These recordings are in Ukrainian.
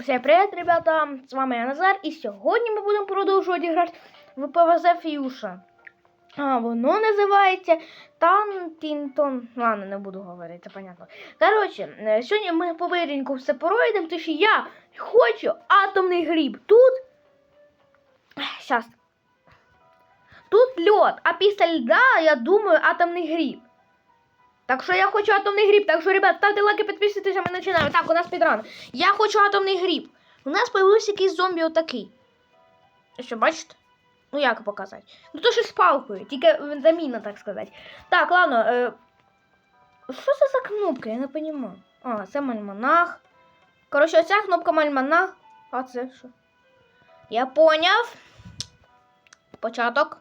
Всем привет, ребята! З вами я Назар, і сьогодні ми будемо продовжувати грати в ПВЗ Фьюша. А, воно називається Тантінтон. Ладно, не буду говорити, це понятно. Коротше, е, сьогодні ми побиреньку все пройдемо, тому що я хочу атомний гріб. Тут. Сейчас. Тут льод, а після льда, я думаю, атомний гріб. Так що я хочу атомний гріб. Так що, ребят, ставте лайки, підписуйтесь, а ми починаємо. Так, у нас підран. Я хочу атомний гріб. У нас появився якийсь зомбі отакий. Що, бачите? Ну, як показати? Ну, то що з палкою, тільки заміна, так сказати. Так, ладно. Е... Що це за кнопка? Я не розумію. А, це мальманах. Коротше, оця кнопка мальманах. А це що? Я поняв. Початок.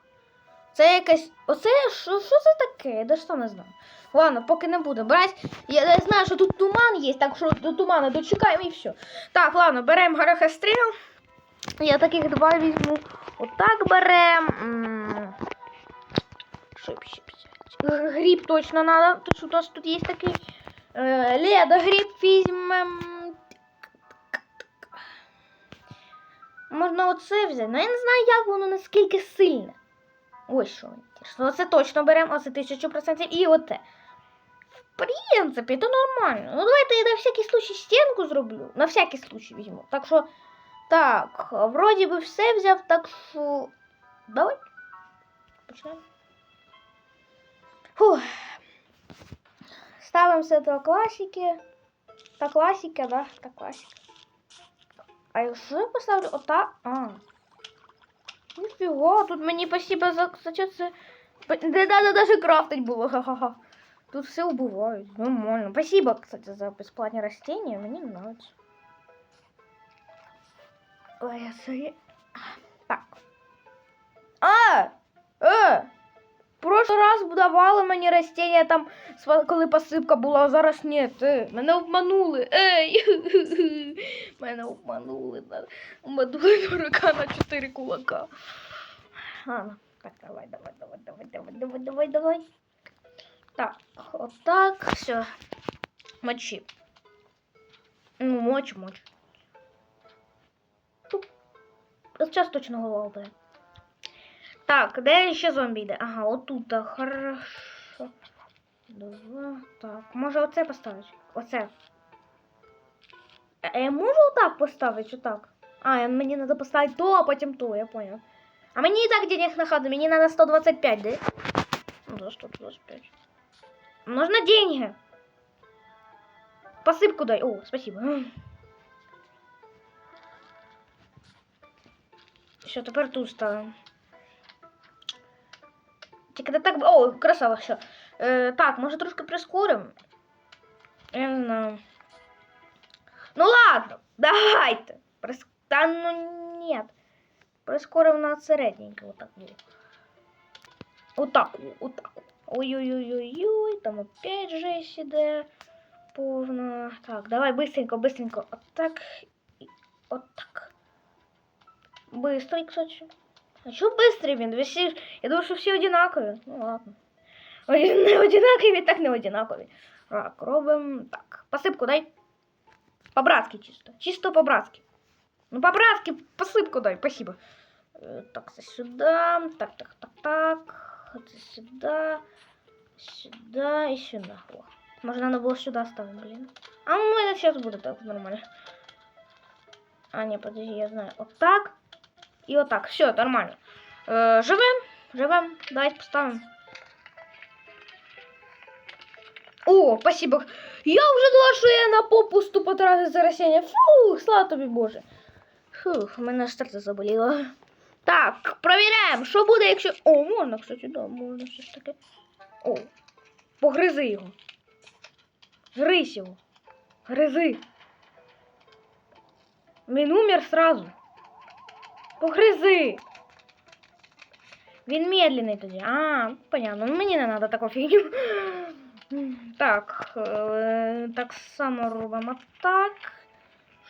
Це якесь. Оце що, що це таке? Я навіть сам не знаю. Ладно, поки не буду брати. Я, я знаю, що тут туман є, так що до туману дочекаємо і все. Так, ладно, беремо горохостріл. Я таких два візьму. Отак беремо. М, Що б ще взяти? Гріб точно треба. Тут у нас тут є такий. Е, ледогріб візьмемо. Можна оце взяти. Ну я не знаю, як воно наскільки сильне. Ось що. Ну, це точно беремо, оце 1000% і оте. В принципі, то нормально. Ну, давайте я на всякий случай стінку зроблю. На всякий случай візьму. Так що, так, вроді би все взяв, так що. Давай. Почнемо. Фух. Ставимо все до класики. Та класика, да, та класика. А якщо я поставлю ота. А. Ніфіга, тут мені спасибо за кстати, це. Не надо даже крафтить було, ха-ха-ха. Тут все убывают. Нормально. Спасибо, кстати, за бесплатные растения. Мне нравится. Ой, я sorry. Так. А! В прошлый раз давали мені растения там, коли посипка була, а зараз ні. Е, мене обманули. Ей! Мене обманули. Обманули дурака на 4 кулака. Ладно. Так, давай, давай, давай, давай, давай, давай, давай, давай. Так, вот так, все. Мочи. Ну, мочь. Туп. Сейчас точно голова буде. Так, де ще зомбі йде? Ага, отут, так, хорошо. Два, так. Може оце поставити? Оце. А я можу отак поставити, отак? А, мені треба поставити то, а потім то, я понял. А мені і так денег на ходу, мені треба 125, да? Ну, за 125. Нужно деньги. Посыпку дай. О, спасибо. Все, тепер тут ставимо. Не так. О, красава, все. Е, так, може трошки прискоримо. Я не знаю. Ну ладно, давайте. Прис... Та ну нет. Прискорив на середненько. Отак було. Отак, отак. Ой-ой-ой-ой-ой, там опять жесть іде. Повна. Так, давай быстренько, быстренько. Отак. І отак. Быстрый, кстати. А чё быстрый, блин? Ви всі... Я думаю, що всі одинакові. Ну ладно. Ой, не одинакові, так не одинакові. Так, робимо так. Посипку дай. По-братски чисто. Чисто по-братски. Ну, по-братски посыпку дай, спасибо. Э, Так, це сюда. Так, так, так, так. Это сюда. Сюда и сюда. О. Может, надо было сюда ставить, блин. А ну, это сейчас будет так нормально. А, не, подожди, я знаю. Вот так. И вот так. Все, нормально. Э, живем. Живем. Давайте поставим. О, спасибо. Я вже думала, що я на попусту потратив за растення. Фух, слава тобі, Боже. Фух, у мене серце заболіло. Так, провіряємо, що буде, якщо. О, можна, кстати, да, можна все ж таки. О, погризи його. Гризь його. Гризи. Він умер сразу. Погризи. Він медленний тоді. А, понятно. Ну, Мені не треба таку фігню. Так, е, так само робимо так.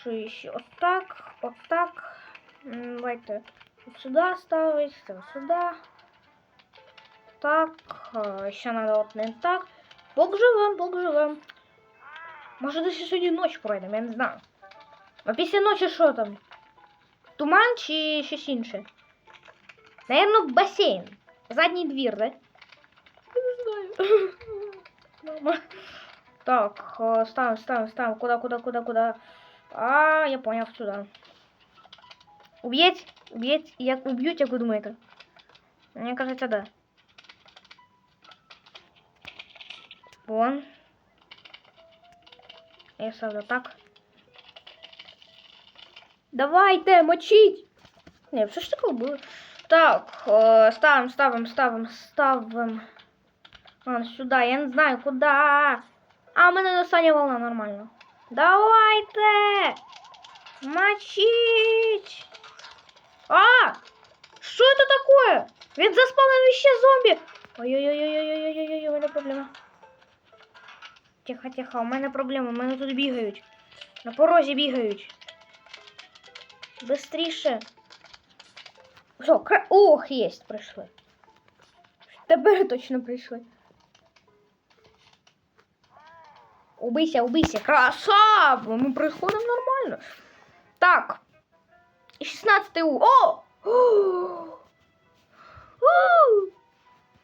Що ще? Отак, отак. Давайте от сюди ставити, це сюди. Так, е, ще треба от не так. Бог живем, Бог живем. Може десь сьогодні ніч пройдемо, я не знаю. А після ночі що там? Туман чи щось інше? Наверно, басейн. Задній двір, да? Я не знаю. Мама. Так, э, ставим, ставим, ставим. Куда, куда, куда, куда? А, я понял, сюда. Уб'ють? Уб'ють? Як уб'ють, як ви думаєте? Мені кажеться, да. Вон. Я ставлю так. Давайте, мочить! Не, все ж таке було. Так, э, ставим, ставим, ставим, ставим. Ладно, сюда, я не знаю, куда. А, у мене остання волна нормально. Давайте! Мочить! А! Що це таке? Він заспавнив ще зомбі! Ой-ой-ой-ой-ой-ой-ой-ой, у мене проблема. Тихо, тихо, у мене проблема, у мене тут бігають. На порозі бігають. Бистріше. Все, кра... Ох, єсть, прийшли. Тепер точно прийшли. Убийся, убийся. Красава! Ми приходимо нормально. Так. 16 у. О!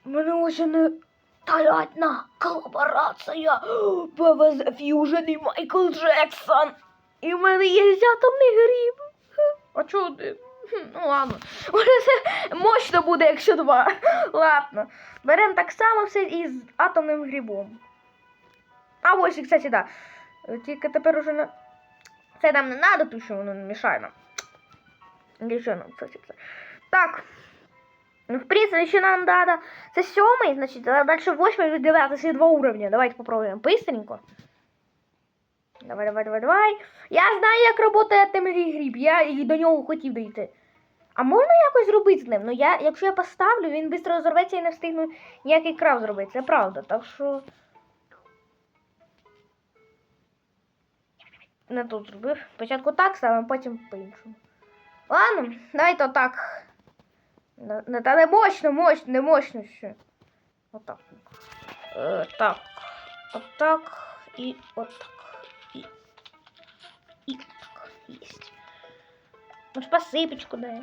Мене ось не талятна колаборація. ПВЗ Фьюжн і Майкл Джексон. І в мене є атомний гріб. А чого ти? Ну ладно. Може це мощно буде, якщо два. Ладно. Беремо так само все із атомним грибом. А ось, кстати, да. Тільки тепер уже не... Це нам не надо, тому що воно не мішає нам. Нам, кстати, це. Так. Ну, в принципе, еще нам надо... Це сьомий, значить, а дальше восьмий і дев'ятий, це два уровня. Давайте попробуємо быстренько. Давай, давай, давай, давай. Я знаю, як працює темний гріб. Я і до нього хотів дійти. А можна якось зробити з ним? Ну, я, якщо я поставлю, він швидко розорветься і не встигну ніякий крав зробити. Це правда. Так що. Не тут зробив. Спочатку так ставимо, потім по-іншому. Ладно, давайте не, та не мощно, мощно, не мощно ще. Отак. Е, так. Отак. І отак. І. І так. Єсть. Ну ж посипочку дай.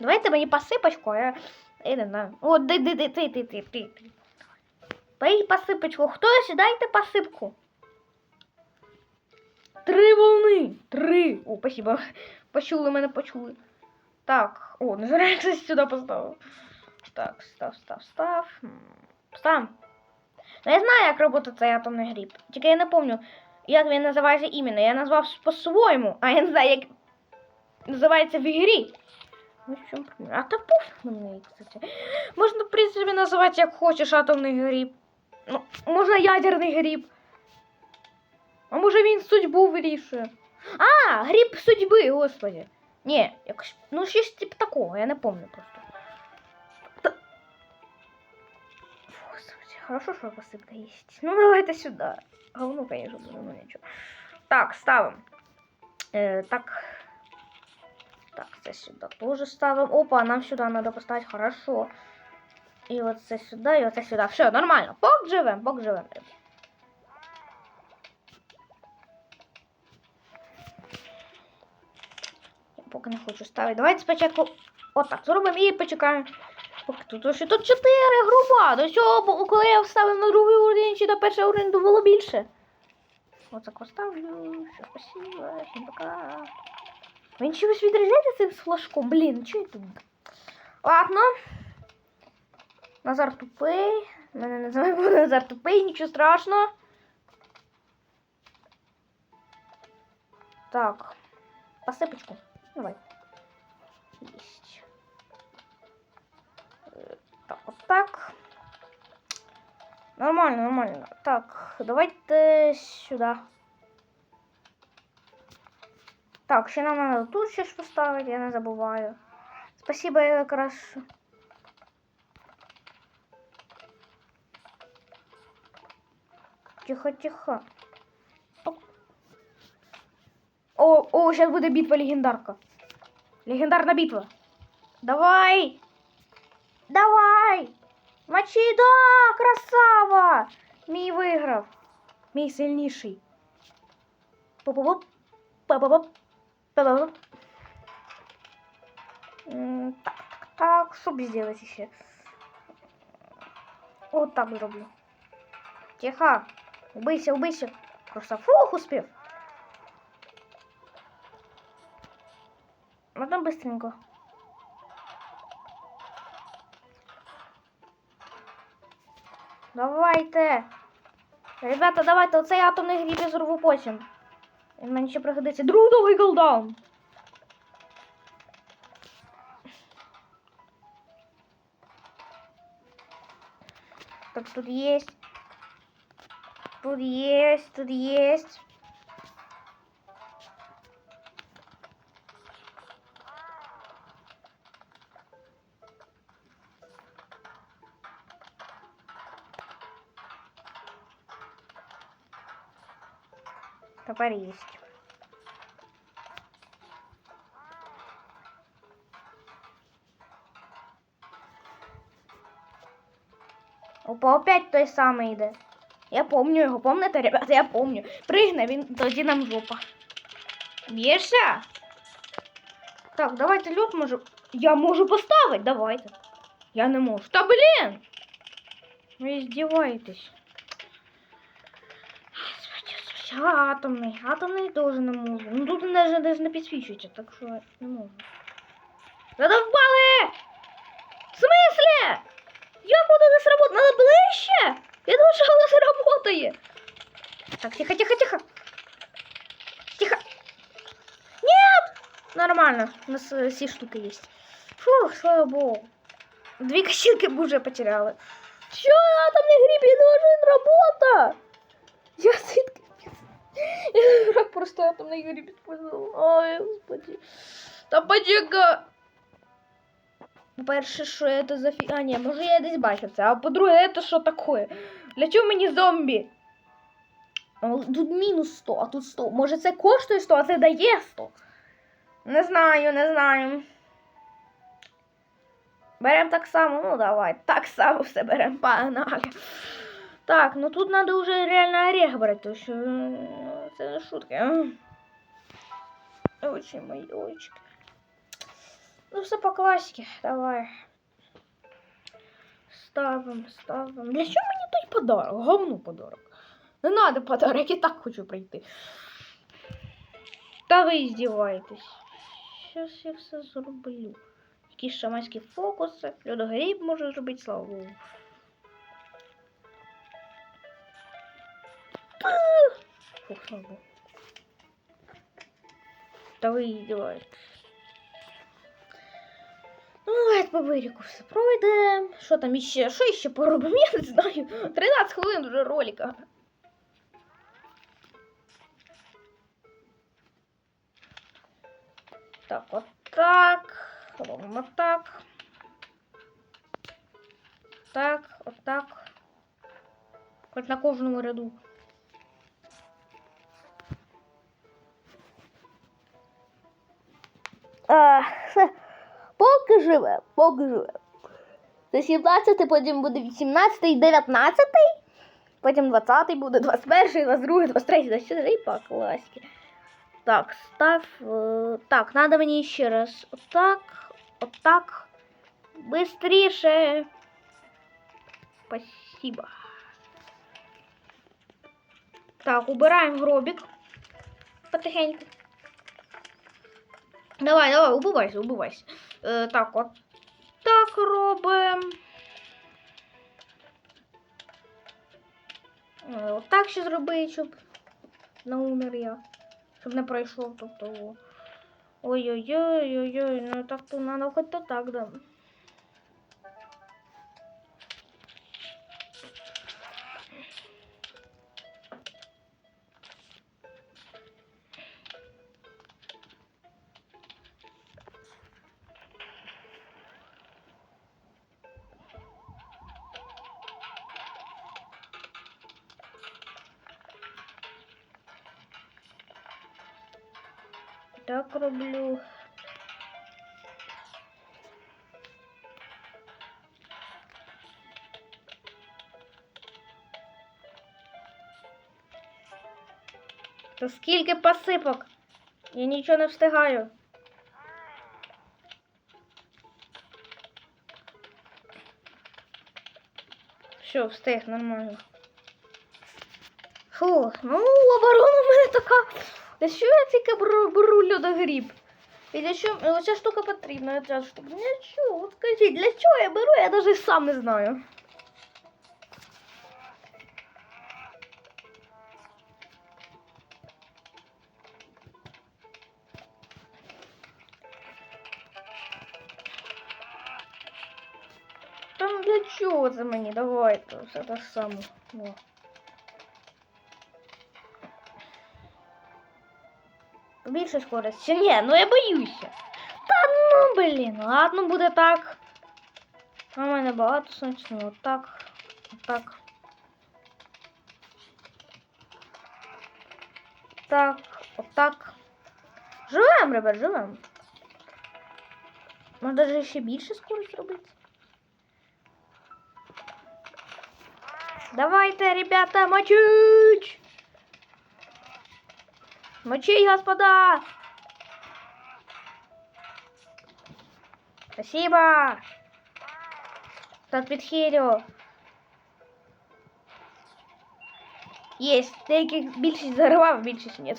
Давайте мені посипочку, а я. Я не знаю. О, ди, ди, ти, ти, ти, ти, ти. Дай посипочку. Хтось, дайте посипку. Три волни. Три. О, спасибо. Почули мене, почули. Так, о, не зря я кстати, сюди поставив. Так, став, став, став. Став. Ну, я знаю, як працює цей атомний гріб. Тільки я не пам'ятаю, як він називається іменно. Я назвав по-своєму, а я не знаю, як називається в ігрі. Ну, в чому? А та пофіг неї, кстати. Можна, в принципі, називати як хочеш атомний гріб. Ну, можна ядерний гріб. А може він судьбу вирішує. А, гріб судьби, господи. Ні, якось. Ну, щось типу такого, я не пам'ятаю просто. Та- Господи, хорошо, що посипка є. Ну, давайте сюди. Говно, конечно, буде, ну нічого. Так, ставимо. Е, так. Так, це сюди теж ставимо. Опа, нам сюди треба поставити, хорошо. І оце сюди, і оце сюди. Все, нормально. Бог живем, бог живем. Я Поки не хочу ставити. Давайте спочатку отак зробимо і почекаємо. Поки тут ще тут 4 груба. До цього, коли я вставив на другий уровень чи на перший уровень, то було більше. Отак поставлю. Все, спасибо. Всім пока. Він чогось відрізняється цим флажком. Блін, чого я тут? Ладно. Назар тупий. Мене називають Назар тупий, нічого страшного. Так. Посипочку. Давай. Есть. Так, вот так. Нормально, нормально. Так, давайте сюда. Так, ще нам надо тут щось поставити, я не забуваю. Спасибо, я якраз. Тихо, тихо. Оп. О, о, сейчас буде битва легендарка. Легендарна битва. Давай! Давай! Мочи, да, красава! Мій виграв. Мій сильніший. Поп-поп. Па-па-па. Па-па-па. М, Так, так, так, что бы сделать еще? Вот так зроблю. Тихо. Убийся, убийся. Просто фух, успів. Можна быстренько. Давайте. Ребята, давайте оцей атомний гріб я зрву потім. Він мені ще пригодиться. Друг голдаун. Так, тут есть. Тут есть, тут есть. Топор есть. Опа, опять той самий йде. Я помню його, помните, ребята, я помню. Пригне, він тоді нам жопа. Б'єшся? Так, давайте льот можу. Я можу поставити, давайте. Я не можу. Та блін! Ви здіваєтесь. А, атомний. Атомний теж не можу. Ну тут навіть десь не підсвічується, так що не можу. Задовбали! В смысле? Як воно не сработає? Надо ближче! Я думаю, що воно сработає. Так, тихо, тихо, тихо. Тихо. Нет! Нормально. У нас э, все штуки есть. Фух, слава богу. Две косилки мы уже потеряли. Чё, атомный гриб не должен работа? Я сытка. Я дурак просто атомный гриб использовал. Ой, господи. Та почекай. По-перше, що це за фі... А, ні, може я десь бачив це. А по-друге, це що таке? Для чого мені зомбі? А, Тут мінус 100, а тут 100. Може це коштує 100, а це дає 100? Не знаю, не знаю. Беремо так само, ну давай, так само все беремо, погнали. Так, ну тут треба вже реально орех брати, тому що ну, це не шутки. Очі мої очки. Ну, все по классике. Давай. Ставим, ставим. Для чого мені той подарок? Говну подарок. Не надо подарок, я так хочу прийти. Та ви здіваєтесь. Щас я все зроблю. Якісь шаманські фокуси. Льодогріб може зробити, слава. Пух! Фух, слава Богу. Та ви здіваєтесь. Ну, давайте по виріку все пройде. Що там іще? Що іще поробимо? Я не знаю. 13 хвилин вже ролика. Так, от так. Робимо так. Так, от так. Хоч на кожному ряду. А. Поки живе, поки живе. Це 17, потім буде 18 і 19, потім 20 буде, 21, 22, 23, 24 по класіки. Так, став. е, Так, треба мені ще раз. Отак, отак. Бистріше. Спасибо. Так, убираємо гробик. Потихеньку. Давай, давай, убивайся, убивайся. Е, так, от так робимо. Е, От так ще зробити, щоб не умер я. Щоб не пройшов, тобто. Ой-ой-ой-ой-ой, ну так то надо хоч то так, да. Так роблю. То скільки посипок? Я нічого не встигаю. Все, встиг, нормально. Фу, ну оборона в мене така. Для що я тільки беру, беру льодогріб? І для чого ну, ця штука потрібна? Ця штука. Для чого? Скажіть, для чого я беру, я навіть сам не знаю. Там для чого це мені? Давайте, все те саме. Більше скорость. Чи ні, ну я боюся. Та ну блін, ладно, буде так. У мене багато сонячно. Отак. Отак. Так, отак. Живем, ребят, живем. Можна навіть ще більше скорость робити. Давайте, ребята, мочить! Мочить, господа! Спасибо! Так підхилю. Єсть, деяких більшість зарвав, більшість ні.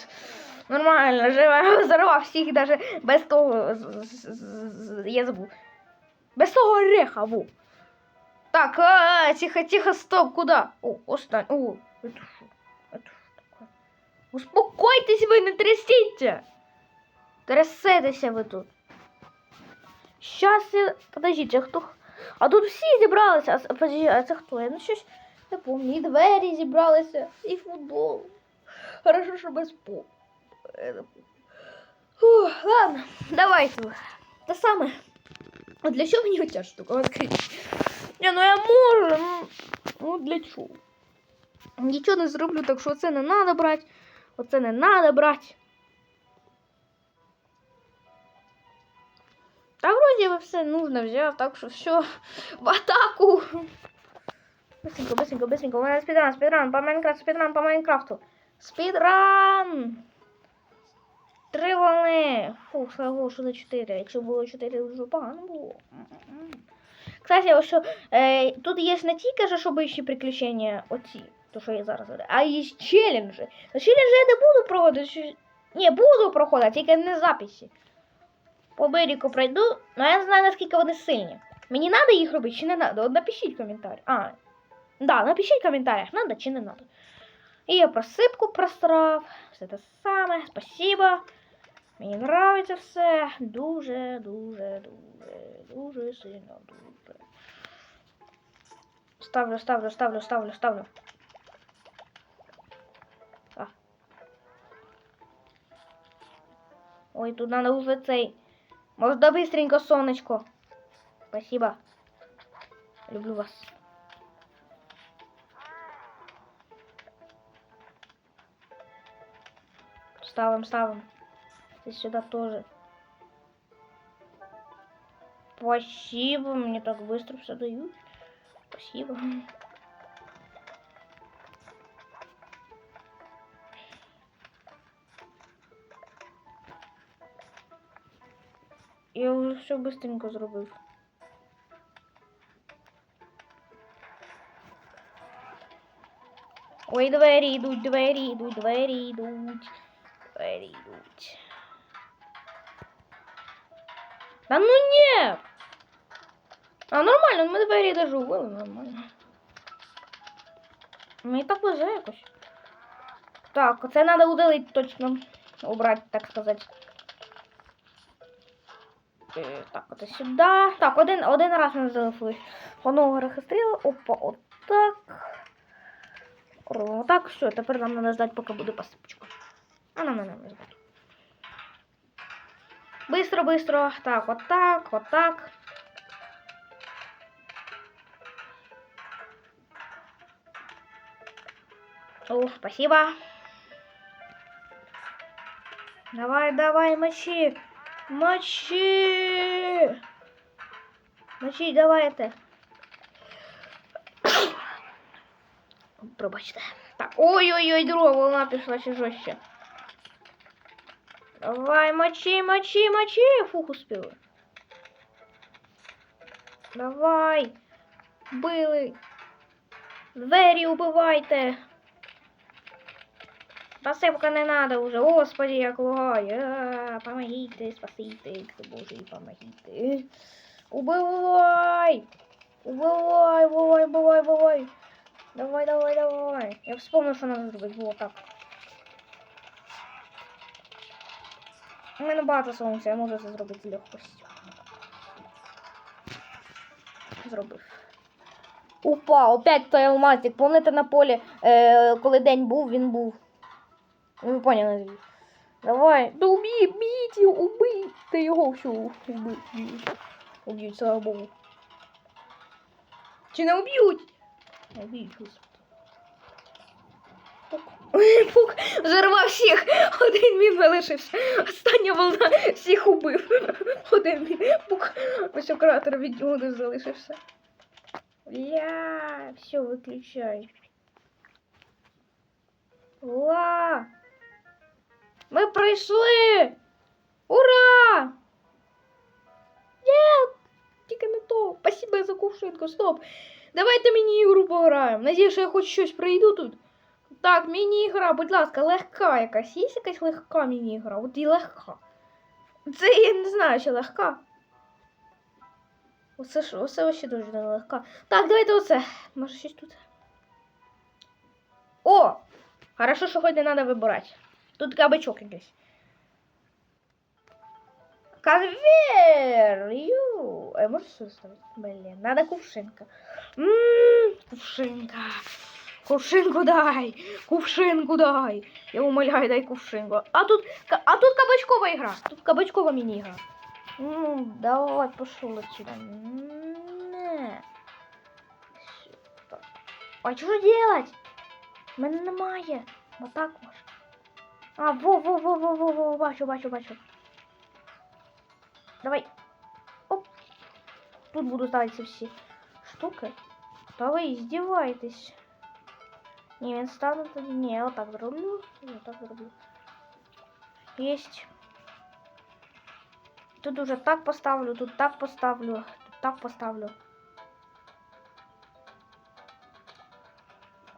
Нормально, живе, зарвав всіх даже без того, з- з- з- з- я забув. Без того ореха, во. Так, а, тихо, тихо, стоп, куда? О, остань, о, это что? Успокойтесь ви, не трясіться. Трясетеся ви тут. Щас я... Подождіть, а хто? А тут всі зібралися. А, подожди, а це хто? Я ну щось не пам'ятаю. І двері зібралися, і футбол. Хорошо, що без по. Фух, ладно, давайте. Те саме. А для чого мені оця штука? Скажіть. Ні, ну я можу. Ну, ну для чого? Нічого не зроблю, так що оце не треба брати. Оце не треба брати. Та вроді би все нужно взяв, так що все в атаку. Быстренько, быстренько, быстренько. У мене спідран, спідран по Майнкрафту, спідран по Майнкрафту. Спідран! Три волни. Фу, слава Богу, що за чотири. Якщо було чотири, дуже погано було. М-м-м. Кстати, ось що, е, тут є ж не тільки ж обичні приключення, оці, то що я зараз говорю, а є челенджі. Ну, челенджі я не буду проводити. Ні, буду проходити, тільки не записі. По берегу пройду, але я не знаю, наскільки вони сильні. Мені треба їх робити чи не треба? От напишіть коментар. А, да, напишіть в коментарях, надо чи не надо. І я просипку просрав. Все те саме. Спасибо. Мені нравиться все. Дуже, дуже, дуже, дуже сильно, дуже. Ставлю, ставлю, ставлю, ставлю, ставлю. Ой, тут надо уже цей. Можно быстренько, сонечко. Спасибо. Люблю вас. Ставим, ставим. Здесь сюда тоже. Спасибо, мне так быстро все дают. Спасибо. Я уже все быстренько зробив. Ой, двері йдуть, двері йдуть, двері йдуть. Двері йдуть. Да ну ні! А нормально, ми двері даже убили, нормально. Мені так везе якось. Так, це треба удалити точно. Убрати, так сказати. Е, Так, от сюди. Так, один, один раз ми залишили. Воно регістрували. Опа, отак. Робимо так, все, тепер нам треба ждати, поки буде посипочка. А нам не треба ждати. Быстро, быстро. Так, вот так, вот так. О, спасибо. Давай, давай, мочи. Мочи. Мочи, давай это. Пробачте. Так, ой-ой-ой, друга волна пішла ще жорстче. Давай, мочи, мочи, мочи. Фух, успела. Давай. Били. Двері убивайте. Посипка не надо уже. Господи, як лагає. Помогите, спасите, боже, помогите. Убивай! Убивай, убивай, убивай, убивай. Давай, давай, давай. Я вспомнив, що надо зробити. Було так. У мене багато сонця, я можу це зробити легкостю. Зробив. Упа, опять той алмазик. Помните на полі, е, коли день був, він був. Ну, Ви поняли. Давай. Да убій, бійте його, убийте його все. Убий, уб'ють, слава Богу. Чи не уб'ють, господи. Пук. Зарвав всіх. Один він залишився. Остання волна всіх убив. Один він. Пук. Ось кратер від нього не залишився. Ля, все, выключай. Ла! Ми пройшли! Ура! Нет! Тільки не то. Спасибо за кувшинку. Стоп. Давайте міні-ігру пограємо. Надіюсь, що я хоч щось пройду тут. Так, міні-ігра, будь ласка, легка якась. Є якась легка міні-ігра? От і легка. Це я не знаю, чи легка. Оце ж, оце ще дуже нелегка. Так, давайте оце. Може щось тут. О! Хорошо, що хоч не треба вибирати. Тут кабачок якийсь. Конвейер! Ю! А може що ставити? Блін, надо кувшинка. Ммм, кувшинка. Кувшинку дай! Кувшинку дай! Я умоляю, дай кувшинку. А тут, а тут кабачкова ігра. Тут кабачкова міні-ігра. Ну, давай, пошел отсюда. А что делать? Мене немає. Вот так можна. А, во, во, во, во, во, во, бачу, бачу, бачу. Давай. Оп. Тут буду ставити ці всі штуки. Та ви издеваетесь. Ні, він стане тоді. Ні, я отак зроблю. Я отак зроблю. Єсть. Тут уже так поставлю, тут так поставлю, тут так поставлю.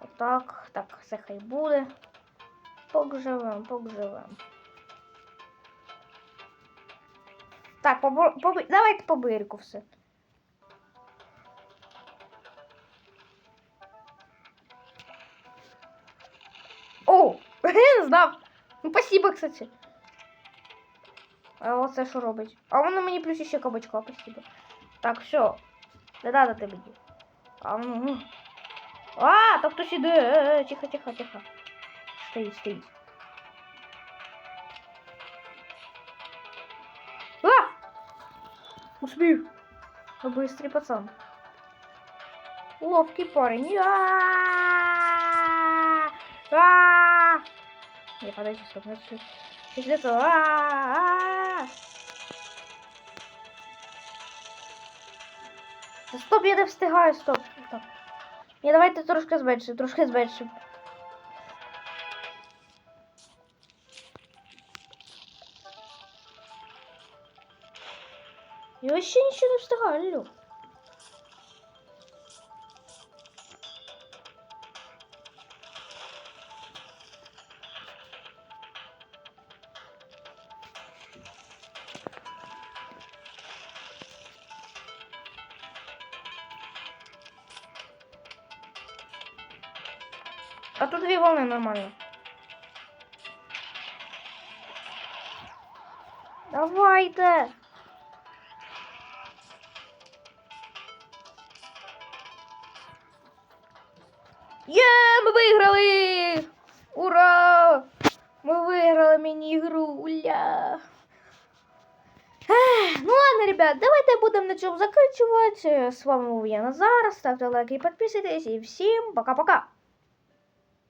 Отак, так, це хай буде. Пок живем. Так, по, по, давайте по все. О, я знав. Ну, спасибо, кстати. А оце що робить? А воно мені плюс ще кабачка, спасибо. Так, все. Не надо тебе. йди. А, ну. а, так хтось іде. Е, е, Тихо, тихо, тихо. Стоїть, стоїть. А! Успів. Быстрый пацан. Ловкий парень. А! А! Не, подожди, стоп, лицо. А! Та Стоп, я не встигаю, стоп. стоп. Ні, давайте трошки зменшимо, трошки зменшимо. Ще нічого не встигаю, алло. А тут две волны нормально. Давайте. На цьому закінчувати. З вами був я Назар. Ставте лайки і підписуйтесь. І всім пока-пока!